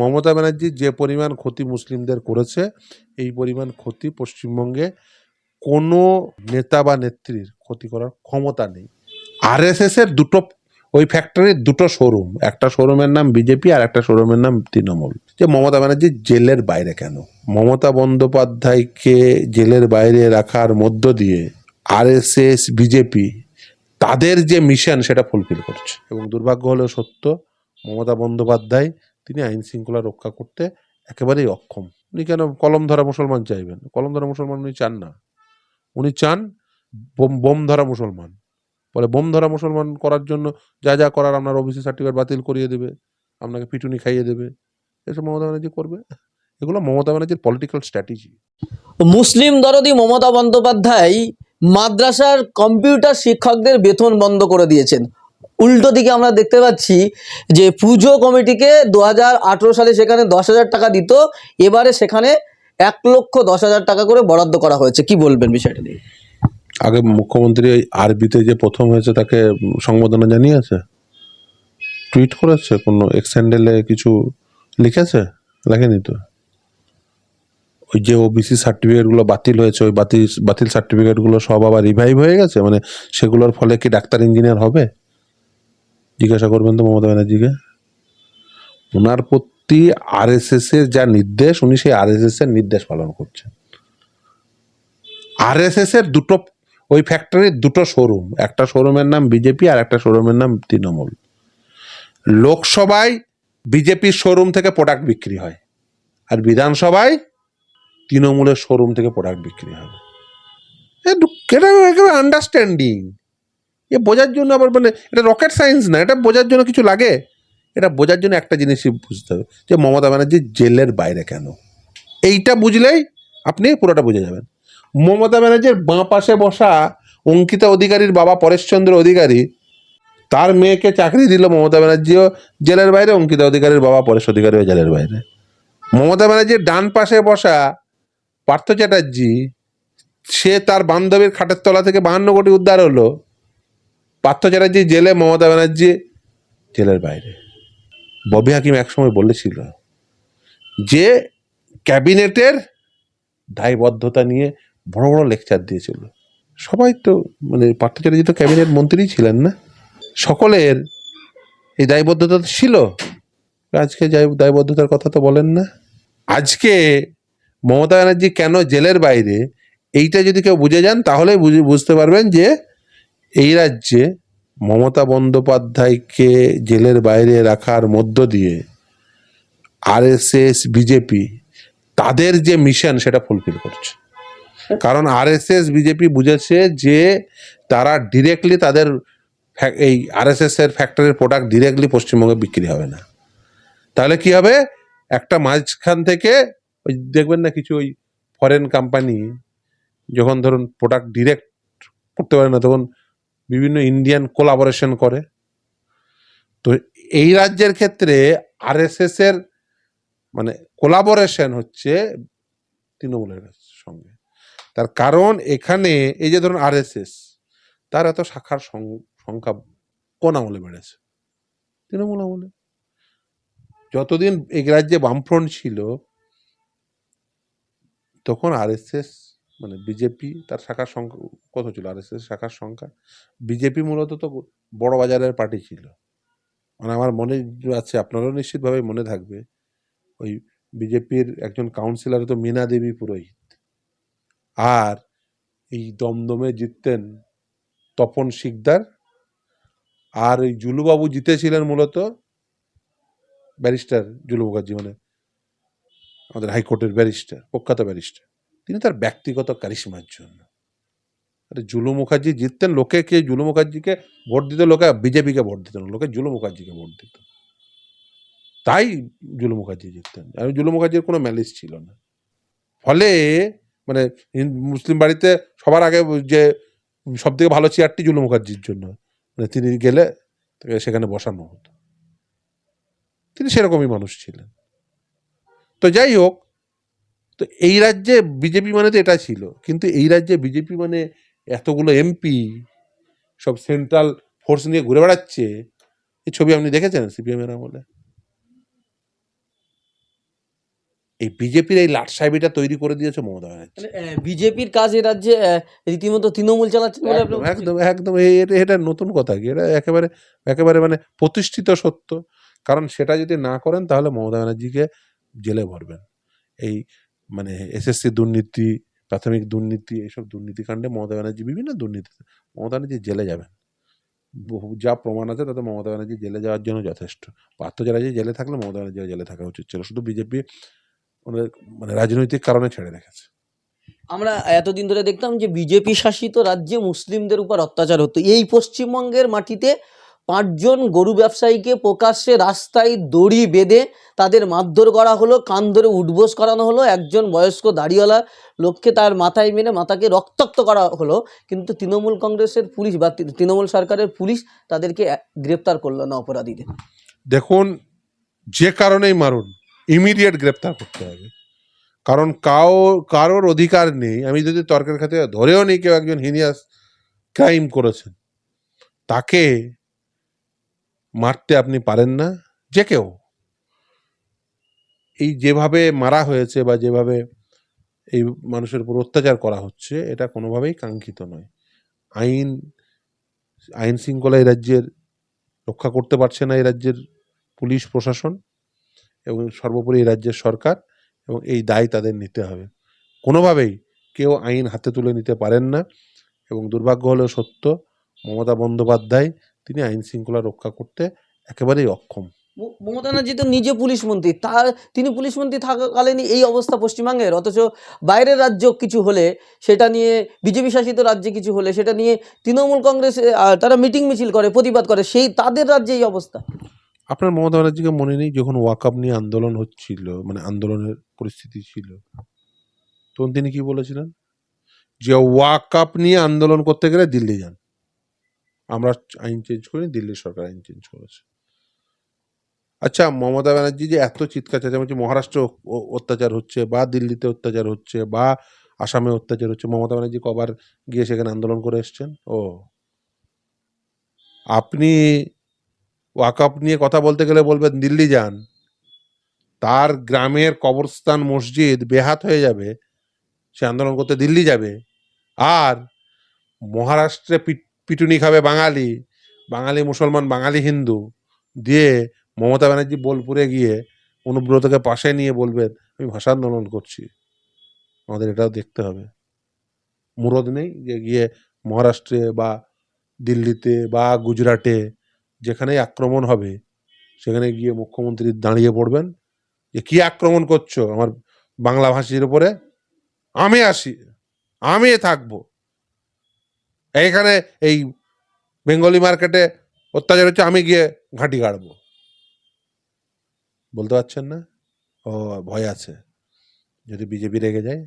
মমতা ব্যানার্জি যে পরিমাণ ক্ষতি মুসলিমদের করেছে, এই পরিমাণ ক্ষতি পশ্চিমবঙ্গে কোনো নেতা বা নেত্রীর ক্ষতি করার ক্ষমতা নেই। আরএসএস এর দুটো, ওই ফ্যাক্টরির দুটো শোরুম, একটা শোরুমের নাম বিজেপি আর একটা শোরুমের নাম তৃণমূল। যে মমতা ব্যানার্জি জেলের বাইরে কেন? মমতা বন্দ্যোপাধ্যায়কে জেলের বাইরে রাখার মধ্য দিয়ে আরএসএস, বিজেপি তাদের যে মিশন সেটা ফুলফিল করছে। এবং দুর্ভাগ্য হলেও সত্য, মমতা বন্দ্যোপাধ্যায় তিনি আইন শৃঙ্খলা রক্ষা করতে একেবারেই অক্ষম। উনি কেন কলম ধরা মুসলমান চাইবেন? কলম ধরা মুসলমান উনি চান না। উনি চান বোম বোম ধরা মুসলমান। বলে বোম ধরা মুসলমান করার জন্য যা যা করার আপনার ওবিসি সার্টিফিকেট বাতিল করিয়ে দেবে, আপনাকে পিটুনি খাইয়ে দেবে। এসব মমতা ব্যানার্জি করবে? এগুলো মমতা ব্যানার্জির পলিটিক্যাল স্ট্র্যাটেজি মুসলিম দরদি মমতা বন্দ্যোপাধ্যায় মাদ্রাসার কম্পিউটার শিক্ষকদের বেতন বন্ধ করে দিয়েছেন। উল্টো দিকে আমরা দেখতে পাচ্ছি যে পুজো কমিটিকে দু হাজার আঠেরো সালে সেখানে দশ হাজার টাকা দিত, এবারে সেখানে এক লক্ষ দশ হাজার টাকা করে বরাদ্দ করা হয়েছে। কি বলবেন বিষয়টা নিয়ে? আগে মুখ্যমন্ত্রী আরবিতে যে প্রথম হয়েছে তাকে সংবর্ধনা জানিয়েছে? টুইট করেছে? কোনো এক্সেন্ডেলে কিছু লিখেছে? লেখেনি তো? ওই যে ওবিসি সার্টিফিকেটগুলো বাতিল হয়েছে, ওই বাতিল বাতিল সার্টিফিকেটগুলো সব আবার রিভাইভ হয়ে গেছে? মানে সেগুলোর ফলে কি ডাক্তার ইঞ্জিনিয়ার হবে? জিজ্ঞাসা করবেন তো মমতা ব্যানার্জিকে। ওনার প্রতি আরএসএস এর যা নির্দেশ, উনি সেই আরএসএস এর নির্দেশ পালন করছেন। আরএসএস এর দুটো, ওই ফ্যাক্টরির দুটো শোরুম একটা শোরুমের নাম বিজেপি আর একটা শোরুমের নাম তৃণমূল। লোকসভায় বিজেপির শোরুম থেকে প্রোডাক্ট বিক্রি হয় আর বিধানসভায় তৃণমূলের শোরুম থেকে প্রোডাক্ট বিক্রি হবে আন্ডারস্ট্যান্ডিং এ বোঝার জন্য আবার মানে এটা রকেট সায়েন্স না, এটা বোঝার জন্য কিছু লাগে? এটা বোঝার জন্য একটা জিনিসই বুঝতে হবে, যে মমতা ব্যানার্জি জেলের বাইরে কেন? এইটা বুঝলেই আপনি পুরোটা বুঝে যাবেন। মমতা ব্যানার্জির বাঁ পাশে বসা অঙ্কিতা অধিকারীর বাবা পরেশচন্দ্র অধিকারী, তার মেয়েকে চাকরি দিল মমতা ব্যানার্জিও জেলের বাইরে, অঙ্কিতা অধিকারীর বাবা পরেশ অধিকারীও জেলের বাইরে। মমতা ব্যানার্জির ডান পাশে বসা পার্থ চ্যাটার্জি, সে তার বান্ধবীর খাটের তলা থেকে বাহান্ন কোটি উদ্ধার হলো। পার্থ চ্যাটার্জি জেলে মমতা ব্যানার্জি জেলের বাইরে। ববি হাকিম একসময় বলেছিল যে ক্যাবিনেটের দায়বদ্ধতা নিয়ে বড় বড় লেকচার দিয়েছিল। সবাই তো মানে পার্থ চ্যাটার্জি তো ক্যাবিনেট মন্ত্রী ছিলেন না। সকলের এই দায়বদ্ধতা তো ছিল। আজকে দায়বদ্ধতার কথা তো বলেন না। আজকে মমতা ব্যানার্জি কেন জেলের বাইরে, এইটা যদি কেউ বুঝে যান, তাহলে বুঝে- বুঝতে পারবেন যে এই রাজ্যে মমতা বন্দ্যোপাধ্যায়কে জেলের বাইরে রাখার মধ্য দিয়ে আরএসএস, বিজেপি তাদের যে মিশন সেটা ফুলফিল করছে। কারণ আরএসএস, বিজেপি বুঝেছে যে তারা ডিরেক্টলি তাদের এই আরএসএস এর ফ্যাক্টরির প্রোডাক্ট ডিরেক্টলি পশ্চিমবঙ্গে বিক্রি হবে না। তাহলে কি হবে? একটা মাঝখান থেকে ওই দেখবেন না কিছু ওই ফরেন কোম্পানি যখন ধরুন প্রোডাক্ট ডিরেক্ট করতে পারে না, তখন বিভিন্ন ইন্ডিয়ান কোলাবোরেশন করে। তো এই রাজ্যের ক্ষেত্রে আরএসএস এর মানে কোলাবোরেশন হচ্ছে তৃণমূলের সঙ্গে। তার কারণ এখানে এই যে ধরুন আরএসএস তার এত শাখার সংখ্যা কোন আমলে বেড়েছে? তৃণমূল আমলে। যতদিন এই রাজ্যে বামফ্রন্ট ছিল, তখন আরএসএস মানে বিজেপি তার শাখার সংখ্যা, কত ছিল? আরএসএস শাখার সংখ্যা? বিজেপি মূলত তো বড় বাজারের পার্টি ছিল। মানে আমার মনে আছে, আপনারও নিশ্চিতভাবে মনে থাকবে, ওই বিজেপির একজন কাউন্সিলর তো মীনা দেবী পুরোহিত। আর এই দমদমে জিততেন তপন শিকদার। আর ওই জুলুবাবু জিতেছিলেন মূলত ব্যারিস্টার জুলু মুখার্জি মানে আমাদের হাইকোর্টের ব্যারিস্টার, প্রখ্যাত ব্যারিস্টার। তিনি তার ব্যক্তিগত কারিশমার জন্য। আরে জুলু মুখার্জি জিততেন, লোকে কে জুলু মুখার্জিকে ভোট দিত? লোকে বিজেপিকে ভোট দিত না, লোকে জুলু মুখার্জিকে ভোট দিত। তাই জুলু মুখার্জি জিততেন। আর জুলু মুখার্জির কোনো ম্যালিস ছিল না। ফলে মানে মুসলিম বাড়িতে সবার আগে যে সব থেকে ভালো চেয়ারটি জুলু মুখার্জির জন্য। মানে তিনি গেলে তাকে সেখানে বসানো হতো। তিনি সেরকমই মানুষ ছিলেন। তো যাই হোক তো এই রাজ্যে বিজেপি মানে তো এটা ছিল। কিন্তু এই রাজ্যে বিজেপি মানে এতগুলো এমপি সব সেন্ট্রাল ফোর্স নিয়ে ঘুরে বেড়াচ্ছে এই ছবি আপনি দেখেছেন সিপিএম এর আমলে? এই বিজেপির এই লাট সাহেবিটা তৈরি করে দিয়েছে মমতা ব্যানার্জি। বিজেপির কাজ এ রাজ্যে রীতিমতো তৃণমূল চালাচ্ছে বলে একদম একদম এটা নতুন কথা কি? এটা একেবারে একেবারে মানে প্রতিষ্ঠিত সত্য। কারণ সেটা যদি না করেন তাহলে মমতা ব্যানার্জিকে জেলে ভরবেন। এই মানে এসএসসি দুর্নীতি, প্রাথমিক দুর্নীতি, এইসব দুর্নীতিকাণ্ডে মমতা ব্যানার্জি বিভিন্ন দুর্নীতি, মমতা ব্যানার্জি জেলে যাবেন। বহু যা প্রমাণ আছে তাতে মমতা ব্যানার্জি জেলে যাওয়ার জন্য যথেষ্ট। পার্থ চ্যাটার্জি জেলে থাকলে মমতা ব্যানার্জি জেলে থাকা উচিত ছিল, শুধু বিজেপি মানে রাজনৈতিক কারণে ছেড়ে রেখেছে। আমরা এতদিন ধরে দেখতাম যে বিজেপি শাসিত রাজ্যে মুসলিমদের উপর অত্যাচার হতো। এই পশ্চিমবঙ্গের মাটিতে পাঁচজন গরু ব্যবসায়ীকে প্রকাশ্যে রাস্তায় দড়ি বেঁধে তাদের মারধর করা হলো, কান ধরে উঠবোস করানো হলো। একজন বয়স্ক দাড়িওয়ালা লোককে তার মাথায় মেরে মাথাকে রক্তাক্ত করা হলো, কিন্তু তৃণমূল কংগ্রেসের পুলিশ বা তৃণমূল সরকারের পুলিশ তাদেরকে গ্রেপ্তার করল না অপরাধীদের। দেখুন, যে কারণেই মারুন ইমিডিয়েট গ্রেপ্তার করতে হবে। কারণ কাও, কারোর অধিকার নেই। আমি যদি তর্কের খাতে ধরেও নেই কেউ একজন হিনিয়াস ক্রাইম করেছেন, তাকে মারতে আপনি পারেন না, যে কেউ। এই যেভাবে মারা হয়েছে বা যেভাবে এই মানুষের উপর অত্যাচার করা হচ্ছে, এটা কোনোভাবেই কাঙ্ক্ষিত নয়। আইন আইন শৃঙ্খলা এই রাজ্যের রক্ষা করতে পারছে না এই রাজ্যের পুলিশ, প্রশাসন এবং সর্বোপরি এই রাজ্যের সরকার এবং এই দায় তাদের নিতে হবে। কোনোভাবেই কেউ আইন হাতে তুলে নিতে পারেন না এবং দুর্ভাগ্য হলেও সত্য, মমতা বন্দ্যোপাধ্যায় তিনি আইন শৃঙ্খলা রক্ষা করতে একেবারেই অক্ষম। মমতা ব্যানার্জি তো নিজে পুলিশ মন্ত্রী। তার তিনি পুলিশ মন্ত্রী থাকাকালীনই এই অবস্থা পশ্চিমবঙ্গের। অথচ বাইরের রাজ্য কিছু হলে সেটা নিয়ে বিজেপি শাসিত রাজ্যে কিছু হলে সেটা নিয়ে তৃণমূল কংগ্রেস তারা মিটিং মিছিল করে প্রতিবাদ করে সেই তাদের রাজ্যে এই অবস্থা। আপনার মমতা ব্যানার্জিকে মনে নেই যখন ওয়াকআপ নিয়ে আন্দোলন হচ্ছিল মানে আন্দোলনের পরিস্থিতি ছিল? তখন তিনি কি বলেছিলেন? যে ওয়াকআপ নিয়ে আন্দোলন করতে গেলে দিল্লি যান। আমরা আইন চেঞ্জ করি দিল্লি সরকার আইন চেঞ্জ করেছে। আচ্ছা মমতা ব্যানার্জি যে এত চিৎকার চেঁচামেচি মহারাষ্ট্রে অত্যাচার হচ্ছে, বা দিল্লিতে অত্যাচার হচ্ছে, বা আসামে অত্যাচার হচ্ছে, মমতা ব্যানার্জি কবার গিয়ে সেখানে আন্দোলন করে এসছেন? ও। আপনি ওয়াকআপ নিয়ে কথা বলতে গেলে বলবেন, দিল্লি যান। তার গ্রামের কবরস্থান মসজিদ বেহাত হয়ে যাবে, সে আন্দোলন করতে দিল্লি যাবে। আর মহারাষ্ট্রে পিট- পিটুনি খাবে বাঙালি। বাঙালি মুসলমান, বাঙালি হিন্দু। দিয়ে মমতা ব্যানার্জি বোলপুরে গিয়ে অনুব্রতকে পাশে নিয়ে বলবেন, আমি ভাষা আন্দোলন করছি। আমাদের এটাও দেখতে হবে। মুরদ নেই, যে গিয়ে মহারাষ্ট্রে বা দিল্লিতে বা গুজরাটে যেখানেই আক্রমণ হবে, সেখানে গিয়ে মুখ্যমন্ত্রী দাঁড়িয়ে পড়বেন। যে কি আক্রমণ করছ? আমার বাংলা ভাষীর উপরে আমি আসি, আমি থাকব। এইখানে এই বেঙ্গলি মার্কেটে অত্যাচার হচ্ছে, আমি গিয়ে ঘাঁটি গাড়বো বলতে পারছেন না? ও, ভয় আছে। যদি বিজেপি রেগে যায়?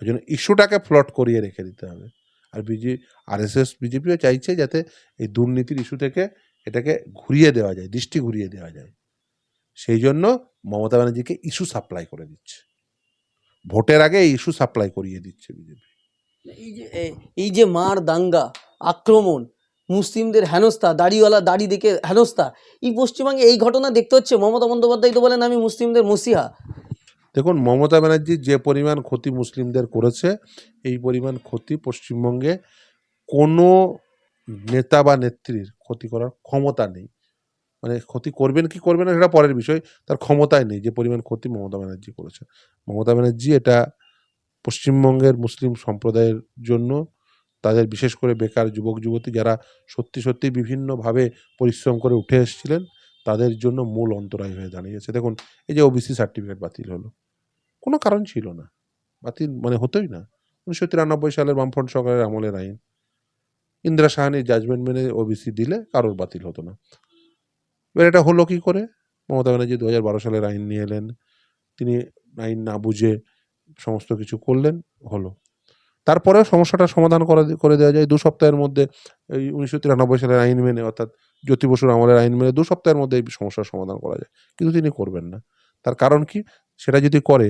ওই জন্য ইস্যুটাকে ফ্লট করিয়ে রেখে দিতে হবে। আর বিজে আর এস এস বিজেপিও চাইছে যাতে এই দুর্নীতির ইস্যু থেকে এটাকে ঘুরিয়ে দেওয়া যায়, দৃষ্টি ঘুরিয়ে দেওয়া যায়। সেই জন্য মমতা ব্যানার্জিকে ইস্যু সাপ্লাই করে দিচ্ছে। ভোটের আগে এই ইস্যু সাপ্লাই করিয়ে দিচ্ছে বিজেপি। এই যে এই যে মার দাঙ্গা, আক্রমণ, মুসলিমদের হেনস্থা, দাড়িওয়ালা, দাড়ি দেখে হেনস্থা, এই পশ্চিমবঙ্গে এই ঘটনা দেখতে হচ্ছে? মমতা বন্দ্যোপাধ্যায় তো বলেন, আমি মুসলিমদের মসিহা। দেখুন, মমতা ব্যানার্জি যে পরিমাণ ক্ষতি মুসলিমদের করেছে, এই পরিমাণ ক্ষতি পশ্চিমবঙ্গে কোনো নেতা বা নেত্রীর ক্ষতি করার ক্ষমতা নেই। মানে ক্ষতি করবেন কি করবেন না, সেটা পরের বিষয়। তার ক্ষমতায় নেই যে পরিমাণ ক্ষতি মমতা ব্যানার্জি করেছে। মমতা ব্যানার্জি এটা পশ্চিমবঙ্গের মুসলিম সম্প্রদায়ের জন্য তাদের বিশেষ করে বেকার যুবক, যুবতী যারা সত্যি সত্যি বিভিন্নভাবে পরিশ্রম করে উঠে এসেছিলেন, তাদের জন্য মূল অন্তরায় হয়ে দাঁড়িয়েছে। দেখুন, এই যে ওবিসি সার্টিফিকেট বাতিল হলো, কোনো কারণ ছিল না। বাতিল মানে হতোই না। উনিশশো তিরানব্বই সালের বামফ্রন্ট সরকারের আমলের আইন। ইন্দিরা সাহানির জাজমেন্ট মেনে ওবিসি দিলে কারোর বাতিল হতো না। এবার এটা হলো কি করে? মমতা ব্যানার্জি দু হাজার বারো সালের আইন নিয়ে এলেন। তিনি আইন না বুঝে সমস্ত কিছু করলেন, হলো। তারপরেও সমস্যাটা সমাধান করা করে দেওয়া যায়। দু সপ্তাহের মধ্যে এই উনিশশো তিরানব্বই সালের আইন মেনে, অর্থাৎ জ্যোতি বসুর আমলের আইন মেনে দু সপ্তাহের মধ্যে এই সমস্যার সমাধান করা যায়। কিন্তু তিনি করবেন না। তার কারণ কি? সেটা যদি করে,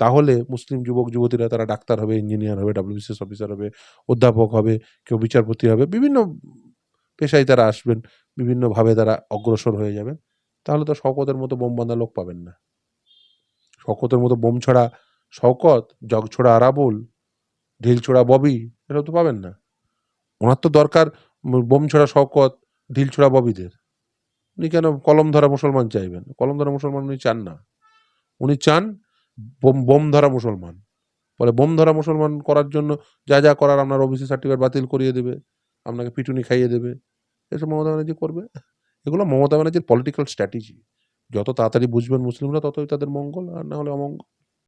তাহলে মুসলিম যুবক, যুবতীরা, তারা ডাক্তার হবে, ইঞ্জিনিয়ার হবে, ডাব্লিউবিসিএস অফিসার হবে, অধ্যাপক হবে, কেউ বিচারপতি হবে, বিভিন্ন পেশায় তারা আসবেন, বিভিন্নভাবে তারা অগ্রসর হয়ে যাবেন। তাহলে তো শওকতের মতো বোম বাঁধা লোক পাবেন না। শওকতের মতো বোম ছড়া শওকত জগছোড়া আরাবুল ঢিলছোড়া ববি এটা তো পাবেন না। ওনার তো দরকার উম, বোম ছড়া শওকত ঢিল ছোড়া ববিদের। উনি কেন কলম ধরা মুসলমান চাইবেন? কলম ধরা মুসলমান উনি চান না। উনি চান বোম ধরা মুসলমান। বলে বোম ধরা মুসলমান করার জন্য যা যা করার আপনার ওবিসি সার্টিফিকেট বাতিল করিয়ে দেবে আপনাকে পিটুনি খাইয়ে দেবে। এসব মমতা ব্যানার্জি করবে? এগুলো মমতা ব্যানার্জির পলিটিক্যাল স্ট্র্যাটেজি যত তাড়াতাড়ি বুঝবেন মুসলিমরা ততই তাদের মঙ্গল আর না হলে অমঙ্গল।